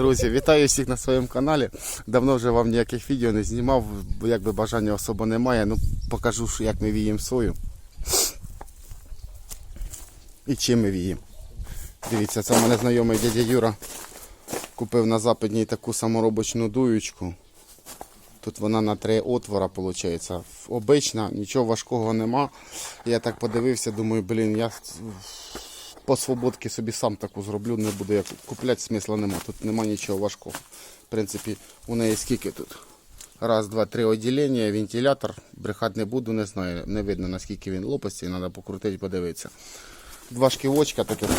Друзі, вітаю всіх на своєму каналі. Давно вже вам ніяких відео не знімав, якби бажання особо немає. Ну покажу, як ми віємо сою. І чим ми віємо. Дивіться, це в мене знайомий дядя Юра купив на западній таку саморобочну дуючку. Тут вона на три отвора, виходить. Обична, нічого важкого нема. Я так подивився, думаю, блін, я по свободки собі сам таку зроблю, не буду як купляти, смисла нема. Тут нема нічого важкого. В принципі, у неї скільки тут? Раз, два, три відділення, вентилятор. Брехати не буду, не знаю. Не видно наскільки він лопасті, треба покрутити, подивитися. Два шківочка таких.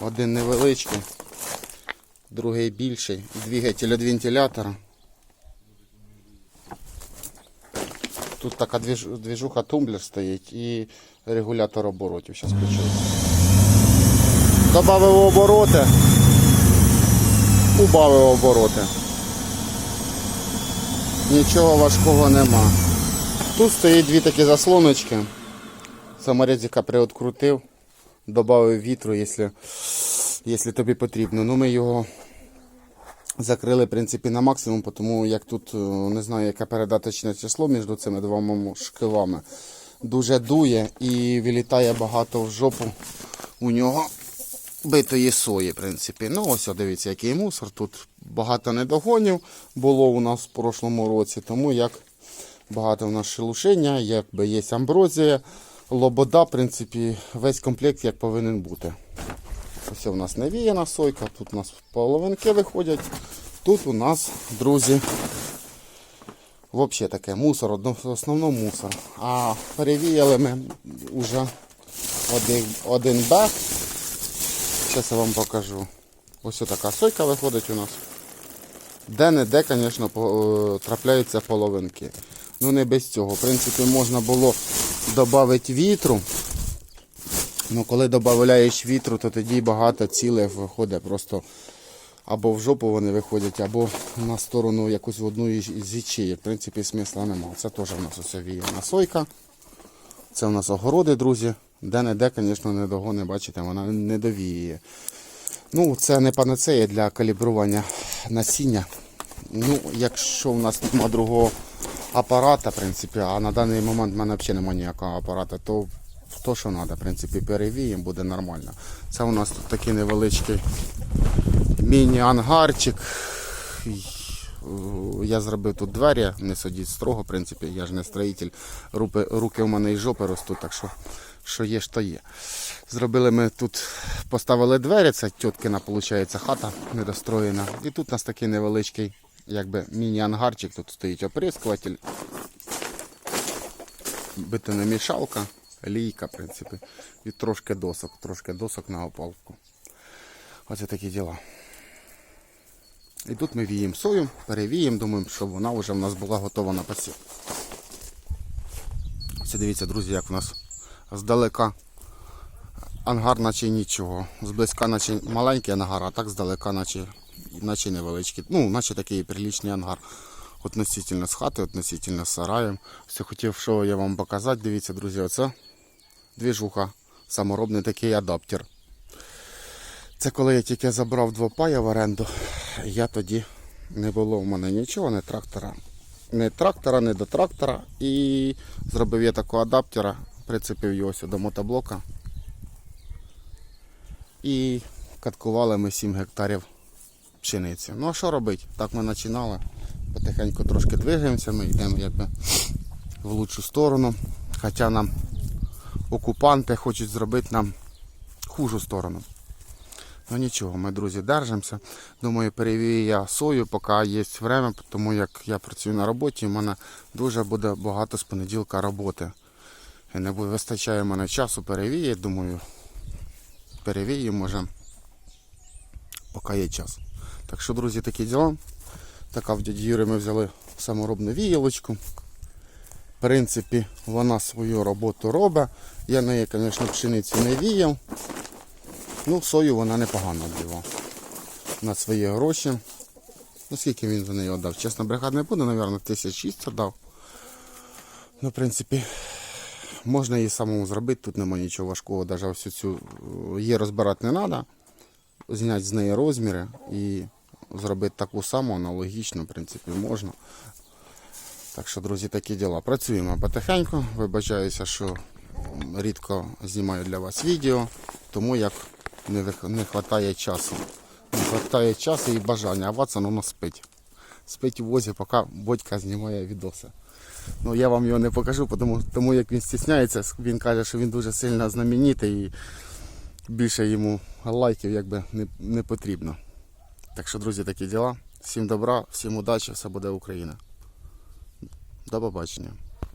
Один невеличкий, другий більший. Двигатель від вентилятора. Тут така двіж- двіжуха тумблер стоїть і регулятор оборотів. Зараз включу. Добавив обороти. Убавив обороти. Нічого важкого нема. Тут стоїть дві такі заслоночки. Саморезика приоткрутив, додав вітру, якщо, якщо тобі потрібно. Ну ми його закрили в принципі на максимум, тому як тут е, не знаю, яке передаточне число між цими двома шкивами. Дуже дує і вилітає багато в жопу у нього битої сої, в принципі. Ну ось дивіться, який мусор. Тут багато недогонів було у нас в прошлому році, тому як багато в нас шелушення, якби є амброзія, лобода, в принципі, весь комплект як повинен бути. Ось у нас навіяна сойка, тут у нас половинки виходять. Тут у нас, друзі, взагалі таке мусор, в мусор. А перевіяли ми вже один, один бак. Зараз я вам покажу. Ось така сойка виходить у нас. Де-не-де, звісно, е, трапляються половинки. Ну не без цього. В принципі, можна було додати вітру. Ну, коли додаєш вітру, то тоді багато цілих виходить просто або в жопу вони виходять, або на сторону якусь в одну із із. В принципі, смисла немає. Це теж у нас ось віяна сойка. Це у нас огороди, друзі. Де-не-де, звісно, не догони, бачите, вона не довіє. Ну, це не панацея для калібрування насіння. Ну, якщо в нас нема другого апарата, в принципі, а на даний момент в мене взагалі немає ніякого апарата, то то, що треба, в принципі, перевіємо, буде нормально. Це у нас тут такий невеличкий міні-ангарчик. Е, Я зробив тут двері, не сидіть строго, в принципі, я ж не строїтель. Руки, руки у мене із жопи ростуть, так що, що є, що є. Зробили ми тут, поставили двері, це тіткина, виходить, хата недостроєна. І тут у нас такий невеличкий якби міні-ангарчик, тут стоїть оприскуватель, бетономішалка, лійка, в принципі, і трошки досок, трошки досок на опалку. Оце такі діла. І тут ми віємо сою, перевіємо, думаємо, щоб вона вже в нас була готова на посів. Ось дивіться, друзі, як в нас здалека ангар наче нічого. Зблизька наче маленький ангар, а так здалека наче, наче невеличкий. Ну, наче такий приличний ангар. Относительно з хати, относительно з сараєм. Все хотів, що я вам показати. Дивіться, друзі, оце двіжуха. Саморобний такий адаптер. Це коли я тільки забрав двопая в оренду, я тоді не було в мене нічого, не трактора. Не трактора, не до трактора. І зробив я такого адаптера, прицепив його сюди до мотоблока. І каткували ми 7 гектарів пшениці. Ну а що робити? Так ми починали. Потихеньку трошки двигаємося, ми йдемо якби в лучшу сторону. Хоча нам окупанти хочуть зробити нам хужу сторону. Ну нічого, ми, друзі, держимося. Думаю, перевію я сою, поки є время, тому як я працюю на роботі, у мене дуже буде багато з понеділка роботи. І не вистачає мене часу перевіяти, думаю, перевіємо може, поки є час. Так що, друзі, такі діла. Така в дяді Юри ми взяли саморобну віялочку. В принципі, вона свою роботу робить. Я неї, звісно, пшеницю не віяв. Ну, сою вона непогано діла. На свої гроші. Ну, скільки він за неї віддав? Чесно, брехати не буду, мабуть, тисяч шість віддав. Ну, в принципі, можна її самому зробити, тут немає нічого важкого, навіть всю цю е, її розбирати не треба. зняти з неї розміри і зробити таку саму аналогічну, в принципі, можна. Так що, друзі, такі діла. Працюємо потихеньку. Вибачаюся, що рідко знімаю для вас відео, тому як не, вистачає часу. Не вистачає часу і бажання, а Ватсон воно спить. Спить у возі, поки батька знімає відоси. Ну, я вам його не покажу, тому, тому як він стісняється, він каже, що він дуже сильно знаменитий і більше йому лайків якби не, не потрібно. Так що, друзі, такі діла. Всім добра, всім удачі, все буде Україна. До побачення.